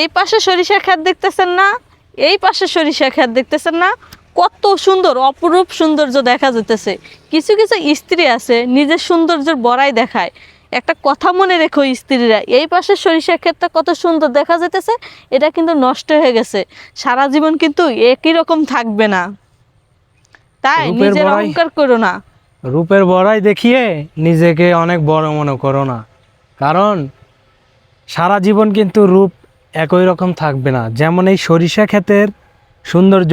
এই পাশে সরিষা ক্ষেত দেখতেছেন না? এই পাশে সরিষা ক্ষেত দেখতেছেন না? কত সুন্দর অপরূপ সৌন্দর্য দেখা যেতেছে কিছু কিছু স্ত্রী আছে নিজের সৌন্দর্যের বড়াই দেখায়। একটা কথা মনে রেখো স্ত্রীরা এই পাশে সরিষা ক্ষেতটা কত সুন্দর দেখা যেতেছে এটা কিন্তু নষ্ট হয়ে গেছে। সারা জীবন কিন্তু একই রকম থাকবে না। তাই নিজের অহংকার করো না। রূপের বড়াই দেখিয়ে নিজেকে অনেক বড় মনে করো না। কারণ সারা জীবন কিন্তু রূপ একই রকম থাকবে না। যেমন এই সরিষা ক্ষেতের সৌন্দর্য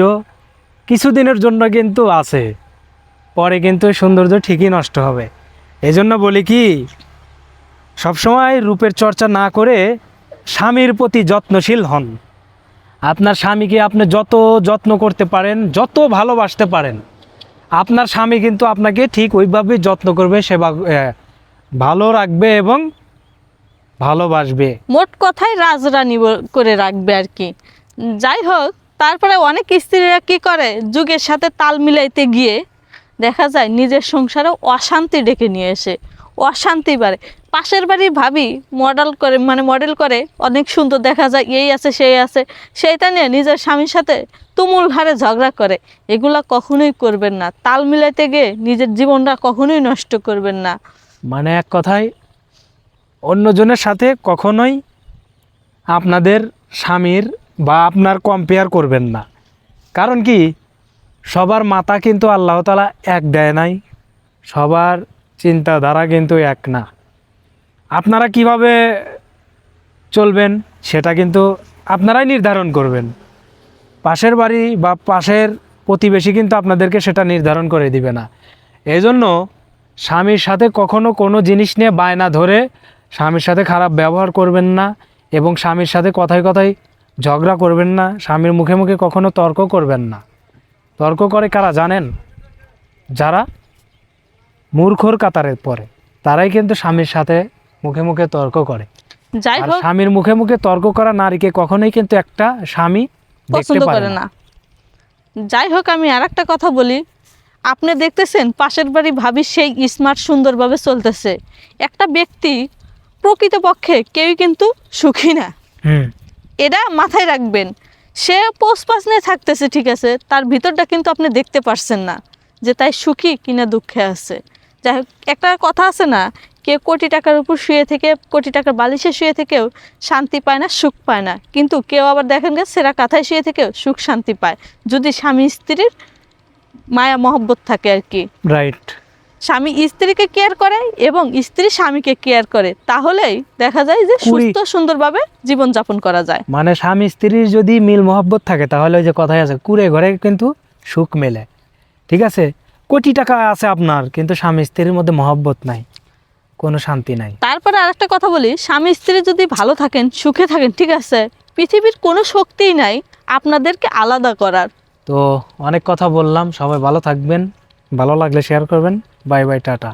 কিছুদিনের জন্য কিন্তু আছে। পরে কিন্তু সৌন্দর্য ঠিকই নষ্ট হবে। এই জন্য বলি কি, সবসময় রূপের চর্চা না করে স্বামীর প্রতি যত্নশীল হন। আপনার স্বামীকে আপনি যত যত্ন করতে পারেন, যত ভালোবাসতে পারেন, আপনার স্বামী কিন্তু আপনাকে ঠিক ওইভাবেই যত্ন করবে, সেবা ভালো রাখবে এবং ভালোবাসবে। মোট কথাই রাজরানী করে রাখবে আর কি। যাই হোক তারপরে অনেক স্ত্রীরা কি করে? যুগের সাথে তাল মিলাইতে গিয়ে দেখা যায় নিজের সংসারে অশান্তি ডেকে নিয়ে এসে। অশান্তি বাড়ে। পাশের বাড়ির ভাবি মডেল করে মানে মডেল করে অনেক সুন্দর দেখা যায় এই আছে সেই আছে। সেইটা নিয়ে নিজের স্বামীর সাথে তুমুল হারে ঝগড়া করে। এগুলা কখনোই করবেন না। তাল মিলাইতে গিয়ে নিজের জীবনটা কখনোই নষ্ট করবেন না। মানে এক কথায় অন্যজনের সাথে কখনোই আপনাদের স্বামীর বা আপনার কম্পেয়ার করবেন না। কারণ কি? সবার মাথা কিন্তু আল্লাহ তালা এক দেয় নাই। সবার চিন্তাধারা কিন্তু এক না। আপনারা কীভাবে চলবেন সেটা কিন্তু আপনারাই নির্ধারণ করবেন। পাশের বাড়ি বা পাশের প্রতিবেশী কিন্তু আপনাদেরকে সেটা নির্ধারণ করে দিবে না। এই জন্য স্বামীর সাথে কখনো কোনো জিনিস নিয়ে বায়না ধরে স্বামীর সাথে খারাপ ব্যবহার করবেন না এবং স্বামীর সাথে কথায় কথায় ঝগড়া করবেন না স্বামীর মুখে মুখে কখনো তর্ক করবেন না। তর্ক করে কারা জানেন? যারা মূর্খর কাতারে পড়ে তারাই কিন্তু স্বামীর সাথে মুখে মুখে তর্ক করে। যাই হোক। স্বামীর মুখে মুখে তর্ক করা নারীকে কখনোই কিন্তু একটা স্বামী পছন্দ পারে করে না। না। যাই হোক আমি আর একটা কথা বলি। আপনি দেখতেছেন পাশের বাড়ি ভাবি সেই স্মার্ট সুন্দরভাবে চলতেছে। একটা ব্যক্তি প্রকৃতপক্ষে কেউই কিন্তু সুখী না। এটা মাথায় রাখবেন। সে পোস্ট পাস নিয়ে থাকতেছে ঠিক আছে তার ভিতরটা কিন্তু আপনি দেখতে পারছেন না যে তাই সুখী কিনা দুঃখে আছে। যাই হোক একটা কথা আছে না কেউ কোটি টাকার উপর শুয়ে থেকে কোটি টাকার বালিশে শুয়ে থেকেও শান্তি পায় না সুখ পায় না। কিন্তু কেউ আবার দেখেন গে সেরা কাঁথায় শুয়ে থেকেও সুখ শান্তি পায়। যদি স্বামী স্ত্রীর মায়া মহব্বত থাকে আর কি। রাইট স্বামী স্ত্রীকে কেয়ার করে এবং স্ত্রী স্বামীকে কেয়ার করে তাহলেই দেখা যায় যে সুস্থ সুন্দরভাবে জীবনযাপন করা যায়। মানে স্বামী স্ত্রীর যদি মিল মহব্বত থাকে তাহলে ওই যে কথাই আছে কুড়ে ঘরে কিন্তু সুখ মেলে। ঠিক আছে? কোটি টাকা আছে আপনার কিন্তু স্বামী স্ত্রীর মধ্যে মহব্বত নাই কোনো শান্তি নাই। তারপরে আরেকটা কথা বলি স্বামী স্ত্রী যদি ভালো থাকেন সুখে থাকেন ঠিক আছে পৃথিবীর কোনো শক্তিই নাই আপনাদেরকে আলাদা করার। তো অনেক কথা বললাম সবাই ভালো থাকবেন ভালো লাগলে শেয়ার করবেন। Bye bye tata